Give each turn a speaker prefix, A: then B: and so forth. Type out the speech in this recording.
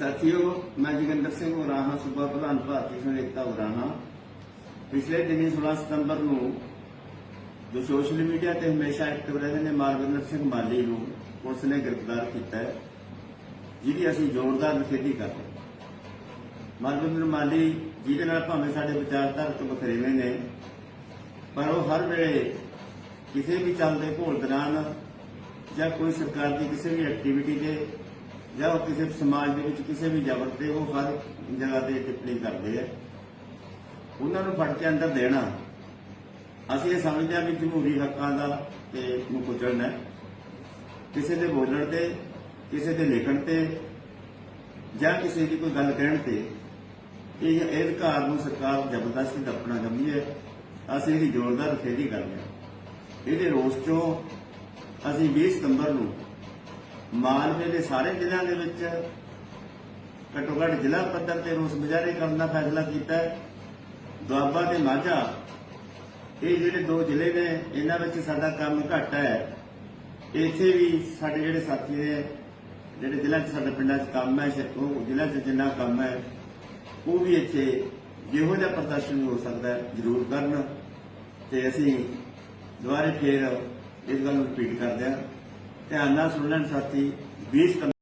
A: ਸਾਥੀਓ, ਮੈਂ ਜੋਗਿੰਦਰ ਸਿੰਘ ਉਰਾਹਾ, ਸੂਬਾ ਪ੍ਰਧਾਨ ਭਾਰਤੀ ਸੰਘ ਉਰਾਹਾ। ਪਿਛਲੇ ਦਿਨੀ 16 ਸਤੰਬਰ ਨੂੰ ਜੋ ਸੋਸ਼ਲ ਮੀਡੀਆ ਤੇ ਹਮੇਸ਼ਾ ਐਕਟਿਵ ਰਹਿੰਦੇ ਨੇ ਮਾਰਵਿੰਦਰ ਸਿੰਘ ਮਾਲੀ ਨੂੰ ਪੁਲਿਸ ਨੇ ਗ੍ਰਿਫਤਾਰ ਕੀਤਾ ਜਿਹਦੀ ਅਸੀਂ ਜ਼ੋਰਦਾਰ ਨਿਖੇਧੀ ਕਰਦੇ ਹਾਂ। ਮਾਰਵਿੰਦਰ ਮਾਲੀ ਜਿਹਦੇ ਨਾਲ ਭਾਵੇਂ ਸਾਡੇ ਵਿਚਾਰਧਾਰਕ ਬਖਰੇਵੇਂ ਨੇ, ਪਰ ਉਹ ਹਰ ਵੇਲੇ ਕਿਸੇ ਵੀ ਚੱਲਦੇ ਘੋਲ ਦੌਰਾਨ ਜਾਂ ਕੋਈ ਸਰਕਾਰ ਦੀ ਕਿਸੇ ਵੀ ਐਕਟੀਵਿਟੀ ਤੇ ਜਾਂ ਉਹ ਕਿਸੇ ਸਮਾਜ ਦੇ ਵਿੱਚ ਕਿਸੇ ਵੀ ਜ਼ਬਰ ਤੇ ਉਹ ਹਰ ਜਗ੍ਹਾ ਤੇ ਟਿੱਪਣੀ ਕਰਦੇ ਆ। ਉਹਨਾਂ ਨੂੰ ਫੜ ਕੇ ਅੰਦਰ ਦੇਣਾ। ਅਸੀਂ ਇਹ ਸਮਝਦੇ ਹਾਂ ਵੀ ਜਮਹੂਰੀ ਹੱਕਾਂ ਦਾ ਤੇ ਨੂੰ ਕੁਚਲਣਾ ਹੈ। ਕਿਸੇ ਦੇ ਬੋਲਣ ਤੇ, ਕਿਸੇ ਦੇ ਲਿਖਣ ਤੇ, ਜਾਂ ਕਿਸੇ ਦੀ ਕੋਈ ਗੱਲ ਕਹਿਣ ਤੇ, ਇਹ ਇਹ ਅਧਿਕਾਰ ਨੂੰ ਸਰਕਾਰ ਜ਼ਬਰਦਸਤੀ ਦਫਨਾ ਚਾਹੁੰਦੀ ਹੈ। ਅਸੀਂ ਇਹਦੀ ਜ਼ੋਰਦਾਰ ਖੇਦੀ ਕਰਦੇ ਹਾਂ। ਇਹਦੇ ਰੋਸ ਚੋਂ ਅਸੀਂ 20 ਸਤੰਬਰ ਨੂੰ ਮਾਲਵੇ ਦੇ ਸਾਰੇ ਜ਼ਿਲ੍ਹਿਆਂ ਦੇ ਵਿੱਚ ਘੱਟੋ ਘੱਟ ਜ਼ਿਲ੍ਹਾ ਪੱਧਰ ਤੇ ਰੋਸ ਮੁਜ਼ਾਹਰੇ ਕਰਨ ਦਾ ਫੈਸਲਾ ਕੀਤਾ ਹੈ। ਦੁਆਬਾ ਤੇ ਮਾਝਾ, ਇਹ ਜਿਹੜੇ ਦੋ ਜ਼ਿਲ੍ਹੇ ਨੇ, ਇਹਨਾਂ ਵਿੱਚ ਸਾਡਾ ਕੰਮ ਘੱਟ ਹੈ। ਇੱਥੇ ਵੀ ਸਾਡੇ ਜਿਹੜੇ ਸਾਥੀ ਨੇ, ਜਿਹੜੇ ਜ਼ਿਲ੍ਹਾ 'ਚ ਸਾਡੇ ਪਿੰਡਾਂ 'ਚ ਕੰਮ ਹੈ ਸ਼- ਉਹ ਜ਼ਿਲ੍ਹਾ 'ਚ ਜਿੰਨਾ ਕੰਮ ਹੈ, ਉਹ ਵੀ ਇੱਥੇ ਜਿਹੋ ਜਿਹਾ ਪ੍ਰਦਰਸ਼ਨ ਹੋ ਸਕਦਾ ਹੈ, ਜ਼ਰੂਰ ਕਰਨ। ਤੇ ਅਸੀਂ ਦੁਬਾਰੇ ਫੇਰ ਇਸ ਗੱਲ ਨੂੰ ਰਿਪੀਟ ਕਰਦੇ ਹਾਂ। ਧਿਆਨ ਨਾਲ ਸੁਣ ਲੈਣ ਸਾਥੀ 20 ਸਤੰਬਰ